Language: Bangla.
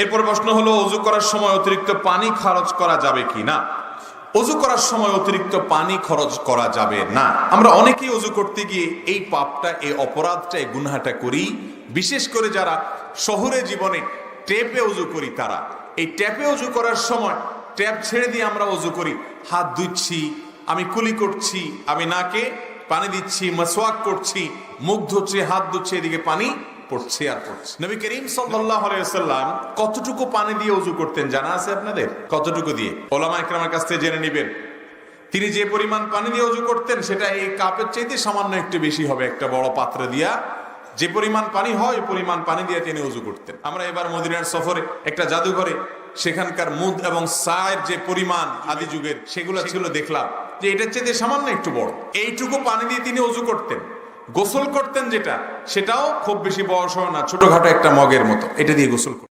এরপর প্রশ্ন হলো, অজু করার সময় অতিরিক্ত পানি খরচ করা যাবে কি না? অজু করার সময় অতিরিক্ত পানি খরচ করা যাবে না। আমরা অনেকেই অজু করতে গিয়ে এই পাপটা, এই অপরাধটা, এই গুনহাটা করি। বিশেষ করে যারা শহরে জীবনে ট্যাপে অজু করি তারা। এই ট্যাপে অজু করার সময় ট্যাপ ছেড়ে দিয়ে আমরা অজু করি। হাত ধুচ্ছি, আমি কুলি করছি, আমি নাকে পানি দিচ্ছি, মাসওয়াক করছি, মুখ ধুচ্ছি, হাত ধুচ্ছি, এদিকে পানি পড়ছে আর পড়ছে। নবী করিম ওয়াসাল্লাম কতটুকু পানি দিয়ে ওযু করতেন জানা আছে আপনাদের? কতটুকু দিয়ে? ওলামা ইকরামের কাছ থেকে জেনে নেবেন। তিনি যে পরিমাণ পানি দিয়ে ওযু করতেন, সেটা এই কাপের চাইতে সামান্য একটু বেশি হবে, একটা বড় পাত্র দিয়া। যে পরিমাণ পানি হয় পরিমাণ পানি দিয়ে তিনি ওযু করতেন। আমরা এবার মদিনার সফরে একটা জাদুঘরে সেখানকার মুদ এবং সায়ের যে পরিমাণ আদি যুগের, সেগুলো ছিল দেখলাম যে এটার চাইতে সামান্য একটু বড়। এইটুকু পানি দিয়ে তিনি ওযু করতেন। গোসল করতেন যেটা, সেটাও খুব বেশি হয় না, ছোটখাটো একটা মগের মতো। এটা দিয়ে গোসল করতেন